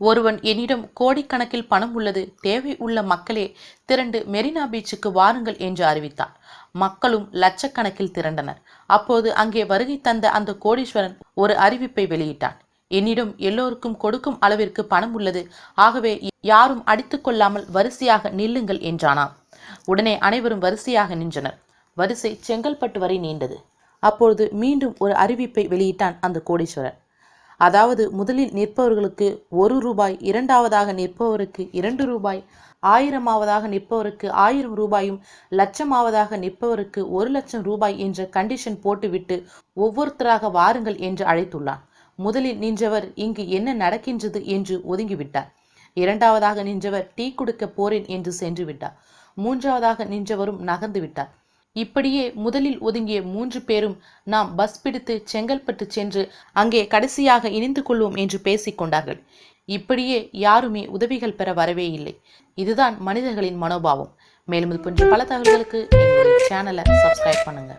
ஒருவன் என்னிடம் கோடிக்கணக்கில் பணம் உள்ளது தேவை உள்ள மக்களே திரண்டு மெரினா பீச்சுக்கு வாருங்கள் என்று அறிவித்தான் மக்களும் லட்சக்கணக்கில் திரண்டனர். அப்போது அங்கே வருகை தந்த அந்த கோடீஸ்வரன் ஒரு அறிவிப்பை வெளியிட்டான். என்னிடம் எல்லோருக்கும் கொடுக்கும் அளவிற்கு பணம் உள்ளது ஆகவே யாரும் அடித்துக் கொள்ளாமல் வரிசையாக நில்லுங்கள் என்றானாம். உடனே அனைவரும் வரிசையாக நின்றனர். வரிசை செங்கல்பட்டு வரை நீண்டது. அப்பொழுது மீண்டும் ஒரு அறிவிப்பை வெளியிட்டான் அந்த கோடீஸ்வரன். அதாவது முதலில் நிற்பவர்களுக்கு ஒரு ரூபாய் இரண்டாவதாக நிற்பவருக்கு இரண்டு ரூபாய் ஆயிரமாவதாக நிற்பவருக்கு ஆயிரம் ரூபாயும் லட்சமாவதாக நிற்பவருக்கு ஒரு லட்சம் ரூபாய் என்ற கண்டிஷன் போட்டுவிட்டு ஒவ்வொருத்தராக வாருங்கள் என்று அழைத்துள்ளான். முதலில் நின்றவர் இங்கு என்ன நடக்கின்றது என்று ஒதுங்கிவிட்டார். இரண்டாவதாக நின்றவர் டீ கொடுக்க போறேன் என்று சென்று விட்டார் மூன்றாவதாக நின்றவரும் நகர்ந்து விட்டார் இப்படியே முதலில் ஒதுங்கிய மூன்று பேரும் நாம் பஸ் பிடித்து செங்கல்பட்டு சென்று அங்கே கடைசியாக இணைந்து கொள்வோம் என்று பேசிக்கொண்டார்கள் இப்படியே யாருமே உதவிகள் பெற வரவே இல்லை. இதுதான் மனிதர்களின் மனோபாவம். மேலும் இது போன்ற பல தகவல்களுக்கு எங்களுடைய சேனலை சப்ஸ்கிரைப் பண்ணுங்க.